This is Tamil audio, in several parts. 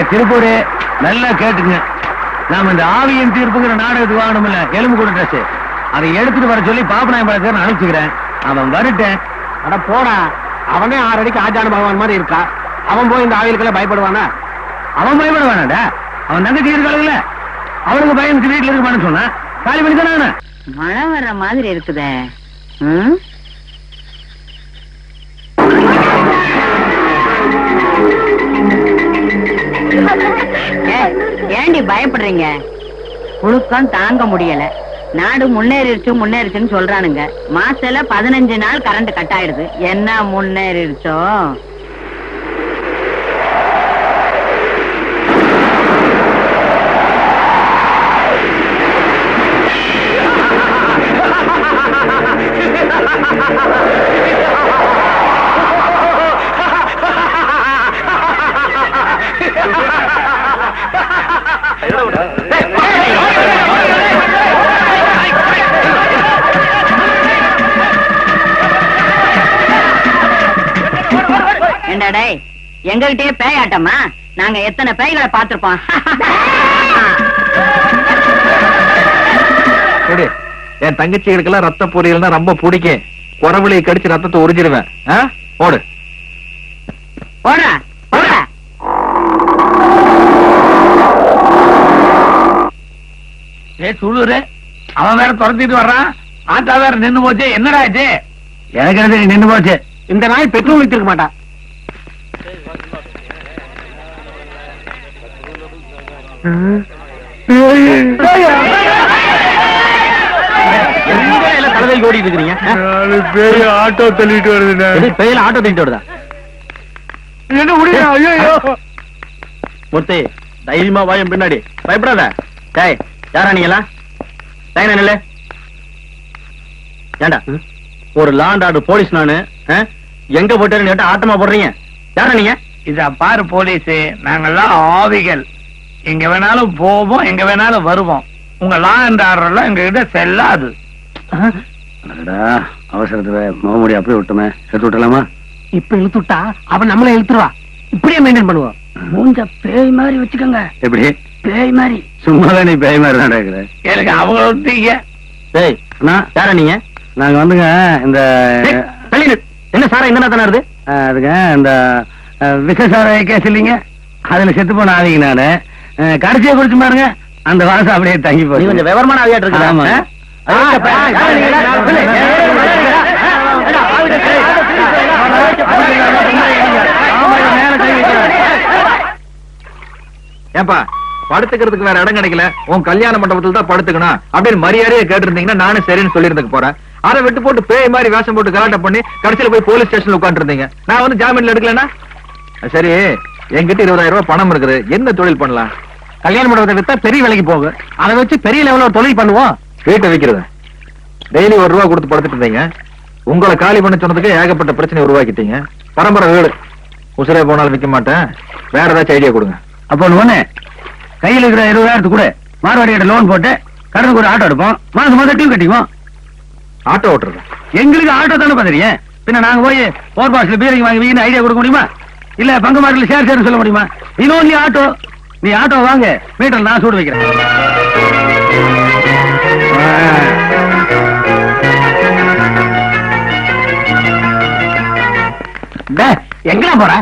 திருப்பூர் நல்லா கேட்டுங்க. நாம இந்த ஆவியின் தீர்ப்புங்கிற நாடகத்துக்கு வாங்கணும்ல எலும்பு கூட ட்ரெஸ் அதை எடுத்துட்டு வர சொல்லி பாப்பநாயம் பழக்கிறேன் அனுப்பிச்சுக்கிறேன். அவன் வரட்டேன். அட போடா. அவனே ஆறு அடிக்கு ஆஜான பகவான் மாதிரி இருக்கா. அவன் போய் இந்த ஆவிலுக்கெல்லாம் பயப்படுவானா? அவன் பயப்பட வேணாடா அவன் தங்கச்சி இருக்காளுங்கள. அவனுக்கு பயந்துட்டு வீட்டுல இருக்க மாட்டேன்னு சொன்னான். காலி பண்ணி தானே மழை வர்ற மாதிரி இருக்குதே. ஏண்டி பயப்படுறீங்க? புழுக்கம் தாங்க முடியல. நாடு முன்னேறிடுச்சு முன்னேறிச்சுன்னு சொல்றானுங்க. மாசத்துல பதினஞ்சு நாள் கரண்ட் கட் ஆயிடுது. என்ன முன்னேறிடுச்சோ? என்னடே எங்ககிட்டயே பேயாட்டமா நாங்க எத்தனை பேய்களை பார்த்திருப்போம்? என் தங்கச்சிகளுக்கெல்லாம் ரத்த பொரியல்னா ரொம்ப பிடிக்கும். குறவழியை கடிச்சு ரத்தத்தை உறிஞ்சிடுவேன். ஆ? ஓடு. போடா போடா ஏ சுழுரு அவன் வேற துரத்திட்டு வர்றான். ஆத்தா வேற நின்னு போச்சு. என்னடா ஆச்சு? எனக்கு நின்னு போச்சு. இந்த நாய் பெட்ரோல் ஊத்திருக்க மாட்டா தலைவைக்கு ஓடிட்டு இருக்கிறீங்க ஆ? ஆட்டோ தள்ளிட்டு எது, பேயில ஆட்டோ தூக்கிட்டு வருதா? என்ன முடியும் ஐயோ தைரியமா வாயும் பின்னாடி. பயப்படாத. டேய் யாரா நீங்க எல்லாம் லைனா நில்லு ஏண்டா ஒரு லாண்ட் ஆர்டர் போலீஸ் நானு? எங்க போயிட்டு கேட்டா ஆட்டமா போடுறீங்க. யாரா நீங்க? இத பாரு போலீஸ். நாங்கெல்லாம் ஆவிகள். எங்க வேணாலும் போவோம் எங்க வேணாலும் வருவோம். உங்க லா அண்ட் ஆர்டர்லாம் எங்க கிட்ட செல்லாது. அவசரத்துல முகமுடி அப்படியே விட்டுமே. எடுத்து விட்டலாமா? இப்ப இழுத்துட்டா அவன் நம்மள இழுத்துருவா. இப்படியே மெயின்டைன் பண்ணுவோம். மூஞ்ச பேய் மாதிரி வச்சுக்கோங்க. எப்படி? பேய் மாதிரி. சும்மாதான் நீ பேய் மாதிரி நடக்குற எனக்கு அவங்க ஒருத்தீங்க டேய் அண்ணா, யாரா நீங்க? நாங்க வந்துங்க இந்த. என்ன சாரா இந்த நேரத்தானே வருது அதுங்க இந்த விஷசார கேஸ் இல்லைங்க. அதுல செத்து போன ஆவிங்க நானு. கடைசியா குடிச்சு பாருங்க அந்த வாசம் அப்படியே தங்கி போய் கொஞ்சம் விவரமான ஆவியாட்டு இருக்கா ஆமா. ஏன்பா படுத்துக்கிறதுக்கு வேற இடம் கிடைக்கல உன் கல்யாண மண்டபத்துல தான் படுத்துக்கணும் அப்படின்னு மரியாதையை கேட்டிருந்தீங்கன்னா நானும் சரின்னு சொல்லியிருந்துக்கு போறேன் அதை விட்டு போட்டு பேய் மாதிரி வேஷம் போட்டு கலாட்டம் பண்ணி கடைசியில போய் போலீஸ் ஸ்டேஷன்ல உட்காந்துருந்தீங்க நான் வந்து ஜாமீன்ல எடுக்கலனா சரி என்கிட்ட இருபதாயிரம் ரூபாய் பணம் இருக்குது என்ன தொழில் பண்ணலாம் கல்யாண மண்டபத்தை வித்தா பெரிய விலைக்கு போகும் அதை வச்சு பெரிய லெவல்ல ஒரு தொழில் பண்ணுவோம். வீட்டை விக்கிறது. டெய்லி ஒரு ரூபா கொடுத்து படுத்துட்டு இருந்தீங்க. உங்களை காலி பண்ண சொன்னதுக்கு ஏகப்பட்ட பிரச்சனை உருவாக்கிட்டீங்க. பரம்பரை வீடு. உசுரே போனாலும் விற்க மாட்டேன். வேற ஏதாச்சும் ஐடியா கொடுங்க. அப்போ ஒண்ணு கையில இருக்கிற இருபதாயிரத்து கூட மார்வாடியோட லோன் போட்டு கடனுக்கு ஒரு ஆட்டோ எடுப்போம். மாசம் மாசம் டியூ கட்டிக்குவோம். ஆட்டோ ஓட்டுறது. எங்களுக்கு ஆட்டோ தானே பாத்துறீங்க பின்ன நாங்க போய் போர் பாஸ்ல பீரைக்கு வாங்கி வீணு ஐடியா கொடுக்க முடியுமா? இல்ல பங்கு மார்க்கெட்ல ஷேர் ஷேர் சொல்ல முடியுமா? இன்னும் நீ ஆட்டோ நீ ஆட்டோ வாங்க. மீட்டர் நான் சூடு வைக்கிறேன். எங்கடா போற?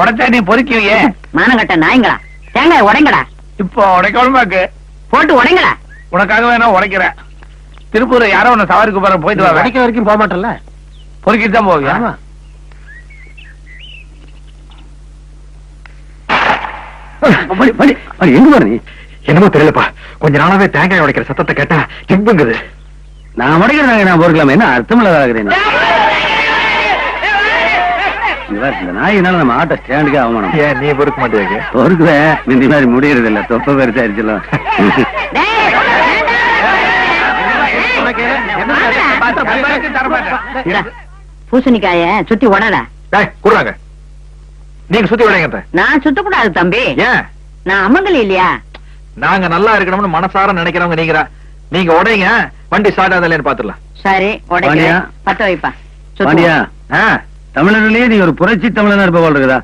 உடச்சா நீ பொறுக்கியே மானங்கட்ட நாய்ங்களா? தேங்காய் உடைங்கடா. இப்போ உடைக்கணுமாக்கு? போட்டு உடைங்கடா. உனக்காக வேணா உடைக்கிறேன். திருப்பூர் யாரோ உன்னை சவாரிக்கு போற போயிட்டு வா. வடிக்க வரைக்கும் போக மாட்டேன்ல பொறுக்கிட்டு தான் போவியா ஆமா படி, படி, படி, எங்க போற நீ? என்னமோ தெரியலப்பா. கொஞ்ச நாளாவே தேங்காய் உடைக்கிற சத்தத்தை கேட்டா ஜிம்புங்குது நான் உடைக்கிறேன் நான் பொறுக்கலாமா. என்ன அர்த்தமில்ல ஆகிறேன் இந்த நாயினால நம்ம ஆட்டோ ஸ்டாண்டுக்கே அவமானம். ஏன் நீ பொறுக்க மாட்டேங்க? பொறுக்குவேன். இந்த மாதிரி முடியறது இல்ல தொப்ப பெருசாயிருச்சுலாம் டேய், இந்தா, பூசணிக்காய சுத்தி உடடா டேய் குடுறாங்க. நீங்க சுத்தி விடைங்க நான் சுத்தக்கூடாது தம்பி. ஏன்? நான் அமங்கல் இல்லையா? நாங்க நல்லா இருக்கணும்னு மனசார நினைக்கிறவங்க நீங்க. நீங்க உடைங்க. வண்டி ஸ்டார்ட் ஆகலன்னு பாத்துடலாம் சரி. உடைக்கிறேன். பத்த வைப்பா. பாண்டியா. ஆ, தமிழர்லயே நீ ஒரு புரட்சி தமிழனா இருப்ப போல இருக்குதா?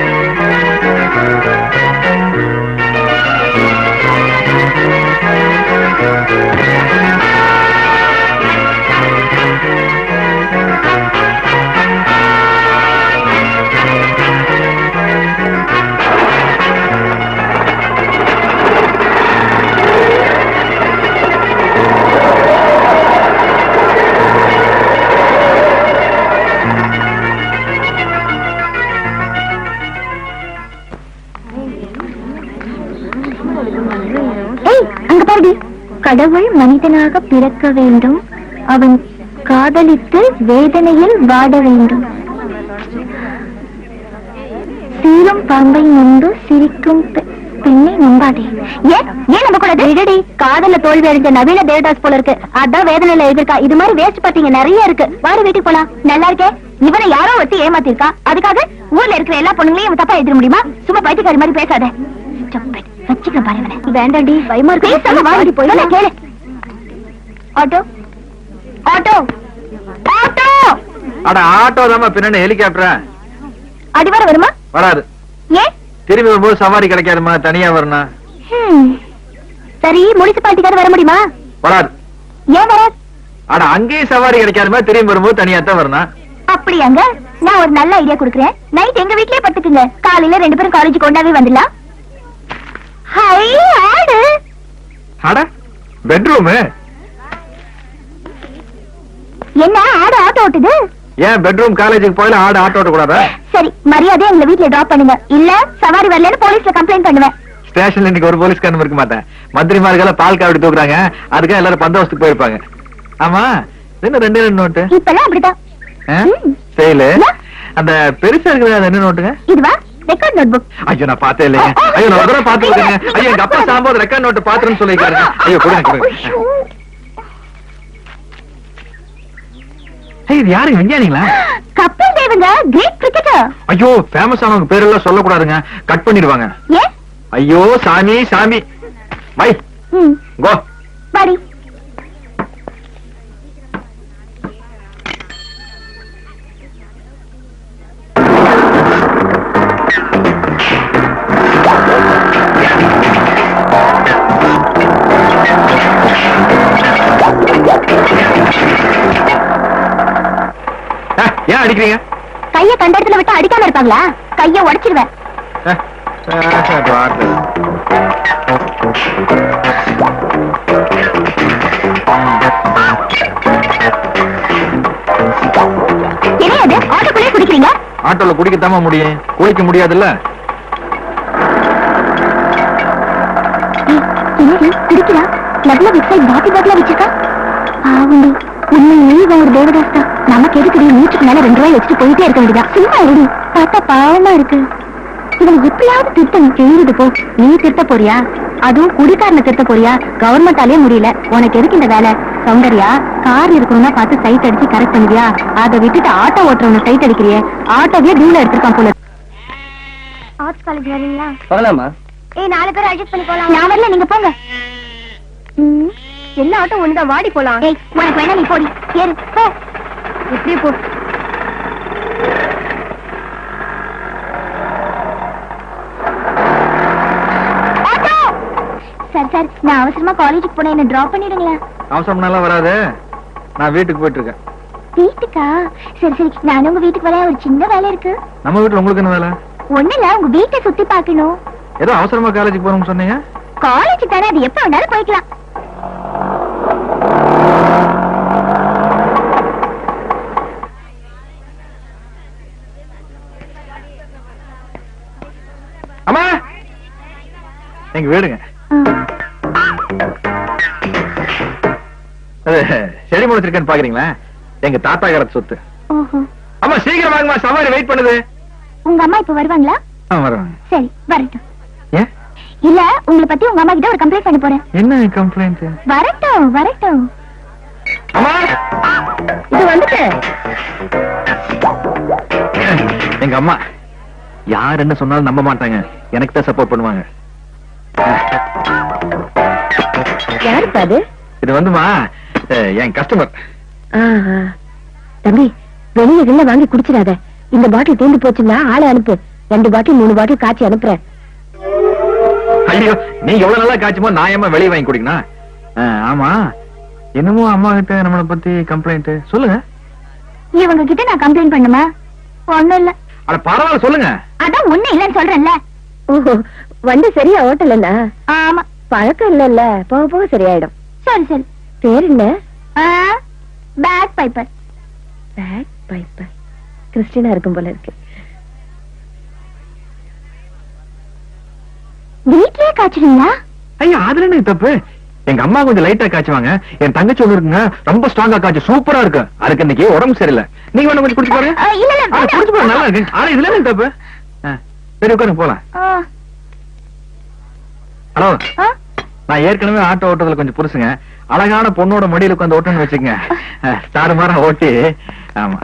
கடவுள் மனிதனாக பிறக்க வேண்டும். அவன் காதலித்து வேதனையில் வாட வேண்டும். சீரும் பாம்பை முன்பு சிரிக்கும் பெ- பெண்ணை நம்பாதே. ஏன்? ஏன் நம்ப கூடாது விடுடி காதல்ல தோல்வி அடைஞ்ச நவீன தேவதாஸ் போல இருக்கு. அதான் வேதனையில எழுதிருக்கா இது மாதிரி வேஸ்ட் பார்த்தீங்க நிறைய இருக்கு. வாரி வீட்டுக்கு போலாம். நல்லா இருக்கே? இவனை யாரோ வச்சு ஏமாத்திருக்கா? அதுக்காக ஊர்ல இருக்கிற எல்லா பொண்ணுங்களையும் தப்பா எழுதிட முடியுமா? சும்மா பைத்தியக்காரி மாதிரி பேசாத. வச்சுக்க பாரு இவனை. வேண்டாண்டி பயமா இருக்கு. பேசாம வாடி போய் கேளு. ஆட்டோ. ஆட்டோ. ஆட்டோ. அட ஆட்டோ தாம்மா பின்னாடி ஹெலிகாப்டரா? அடிவார வருமா? வராது. ஏன்? திரும்பி வரும்போது சவாரி கிடைக்காதுமா? தனியா வரணும். சரி முனிசிபாலிட்டிக்கார வர முடியுமா? வராது. ஏன் வராது? அட அங்கேயும் சவாரி கிடைக்காதுமா? திரும்பி வரும்போது தனியா தான் வரணும்? அப்படியாங்க. நான் ஒரு நல்ல ஐடியா கொடுக்குறேன். நைட் எங்க வீட்லயே படுத்துக்குங்க. காலையில ரெண்டு பேரும் காலேஜ் கொண்டாவே வந்துடலாம். அட பெட்ரூமு என்ன ஆடு ஆட்டோ ஓட்டுது? ஏன் பெட்ரூம் காலேஜுக்கு போயில ஆடு ஆட்டோ ஓட்ட கூடாதா சரி மரியாதை எங்க வீட்ல டிராப் பண்ணுங்க. இல்ல சவாரி வரலன்னு போலீஸ்ல கம்ப்ளைண்ட் பண்ணுவேன். ஸ்டேஷன்ல இன்னைக்கு ஒரு போலீஸ்காரன் இருக்க மாட்டேன். மந்திரிமார்கள் பால் காவடி தூக்குறாங்க. அதுக்காக எல்லாரும் பந்தோபஸ்துக்கு போயிருப்பாங்க. ஆமா என்ன ரெண்டு ரெண்டு நோட்டு இப்பெல்லாம் அப்படிதான். செயலு? அந்த பெருசா இருக்கிற என்ன நோட்டுங்க இதுவா? ரெக்கார்ட் நோட் புக் ஐயோ நான் பார்த்தே இல்லையே ஐயோ நான் ஒரு தடவை பார்த்து இருக்கேங்க ஐயோ எங்க அப்பா சாம்போது ரெக்கார்ட் நோட்டு பாத்துறேன்னு சொல்லிருக்காரு ஐயோ கொடுங்க கொடுங்க. ஏய், இது யாரு விஞ்ஞானிங்களா? கபில் தேவங்க கிரேட் கிரிக்கெட்டர் ஐயோ ஃபேமஸ் ஆனவங்க பேரெல்லாம் சொல்லக்கூடாதுங்க. கட் பண்ணிடுவாங்க. ஐயோ சாமி சாமி. பை கோ. பாடி ஏன் அடிக்கிறீங்க? கைய கண்ட இடத்துல விட்டு அடிக்காம இருப்பாங்களா? கைய உடைச்சிருவேன். ஏ, ஏ, பாத்து. என்ன அது ஆட்டோக்குள்ளே குடிக்கிறீங்க? ஆட்டோல குடிக்கத்தாம முடியும். குளிக்க முடியாதுல்ல? என்னது குடிக்கிறா? லவ்ல வெப்சைட் பாட்டி பாட்டில வச்சிருக்கா? ஆவுண்டி இவன் ஒரு தேவதாஸ் தான் நமக்கு எதுக்குடி மூச்சுக்கு மேல ரெண்டு ரூபாய் வச்சுட்டு போயிட்டே இருக்க வேண்டியதா சும்மா இருடி. பார்த்தா பாவமா இருக்கு. இவன் எப்படியாவது திருத்தம் தெரியுது போ. நீ திருத்த போறியா? அதுவும் குடிக்காரனை திருத்த போறியா? கவர்மெண்டாலே முடியல. உனக்கு எதுக்கு இந்த வேலை? சௌந்தர்யா கார் இருக்கணும்னா பார்த்து சைட் அடிச்சு கரெக்ட் பண்ணுவியா அதை விட்டுட்டு ஆட்டோ ஓட்டுறவன சைட் அடிக்கிறியே? ஆட்டோவே டூல எடுத்திருக்கான் போல ஆர்ட்ஸ் காலேஜ் வரீங்களா? சொல்லலாமா ஏய் நாலு பேர் அட்ஜஸ்ட் பண்ணி போலாம் நான் வரல நீங்க போங்க. எல்லா ஆட்டோ ஒண்ணுதான் வாடி போலாம். உனக்கு வேணா நீ போடி. ஏறு போ. எப்படி போ. சார் சார் நான் அவசரமா காலேஜுக்கு போனேன். என்ன டிராப் பண்ணிடுங்களேன். அவசரம்னாலாம் வராது. நான் வீட்டுக்கு போயிட்டு இருக்கேன் வீட்டுக்கா? சரி சரி நானும் உங்க வீட்டுக்கு வரேன். ஒரு சின்ன வேலை இருக்கு. நம்ம வீட்டுல உங்களுக்கு என்ன வேலை? ஒண்ணு இல்ல உங்க வீட்டை சுத்தி பார்க்கணும். ஏதோ அவசரமா காலேஜுக்கு போறோம்னு சொன்னீங்க? காலேஜ் தானே அது எப்ப வேணாலும் போய்க்கலாம். அம்மா? எங்க வீடுங்க. செடி முளைச்சிருக்கேன்னு பாக்குறீங்களா? எங்க தாத்தா காலத்து சொத்து அம்மா சீக்கிரம் வாங்கம்மா. சவாரி வெயிட் பண்ணுது. உங்க அம்மா இப்ப வருவாங்களா? வருவாங்க. சரி வரட்டும். இல்ல உங்களை பத்தி உங்க அம்மா கிட்ட ஒரு கம்ப்ளைண்ட் பண்ண போறேன். என்ன கம்ப்ளைண்ட் வரட்டும் வரட்டும். அம்மா! இது வந்துட்டு. எங்க அம்மா. யார் என்ன சொன்னாலும் நம்ப மாட்டாங்க. எனக்கு தான் சப்போர்ட் பண்ணுவாங்க. யாருப்பா அது? இது வந்துமா? என் கஸ்டமர் தம்பி வெளியே வெளில வாங்கி குடிச்சிடாத. இந்த பாட்டில் தீர்ந்து போச்சுன்னா ஆளை அனுப்பு. ரெண்டு பாட்டில் மூணு பாட்டில் காய்ச்சி அனுப்புறேன். ஐயோ நீ எவ்வளவு நல்லா காய்ச்சுமோ நான் ஏமா வெளியே வாங்கி குடிக்கணும்? அஹ், ஆமா. என்னமோ அம்மா கிட்ட நம்மளை பத்தி கம்ப்ளைண்ட் சொல்லுங்க. இவங்க கிட்ட நான் கம்ப்ளைண்ட் பண்ணுமா ஒண்ணும் இல்ல. அட பரவாயில்ல சொல்லுங்க. அதான் ஒண்ணு இல்லன்னு சொல்றேன்ல. ஓஹோ வண்டி சரியா ஓட்டலன்னா? ஆமா. பழக்கம் இல்லல்ல போக போக சரியாயிடும். சரி சரி. பேர் என்ன? Bag piper bag piper Christina இருக்கும் போல இருக்கு. வீட்லயே காய்ச்சிடுங்களா ஐயா அதுல என்ன தப்பு? எங்க அம்மா கொஞ்சம் லைட்டா காய்ச்சுவாங்க. என் தங்கச்சி ஒண்ணு இருக்குங்க ரொம்ப ஸ்ட்ராங்கா காய்ச்சி சூப்பரா இருக்கு. அதுக்கு இன்னைக்கு உடம்பு சரியில்லை. நீங்க வேணா கொஞ்சம் குடிச்சு பாருங்க. குடிச்சு பாருங்க நல்லா இருக்கு. ஆனா இதுல என்ன தப்பு? சரி உட்காருங்க போலாம். ஹலோ. நான் ஏற்கனவே ஆட்டோ ஓட்டுறதுல கொஞ்சம் புருஷுங்க அழகான பொண்ணோட மடியில உட்காந்து ஓட்டணும்னு வச்சுக்கங்க. தாறு மாற ஓட்டி. ஆமா.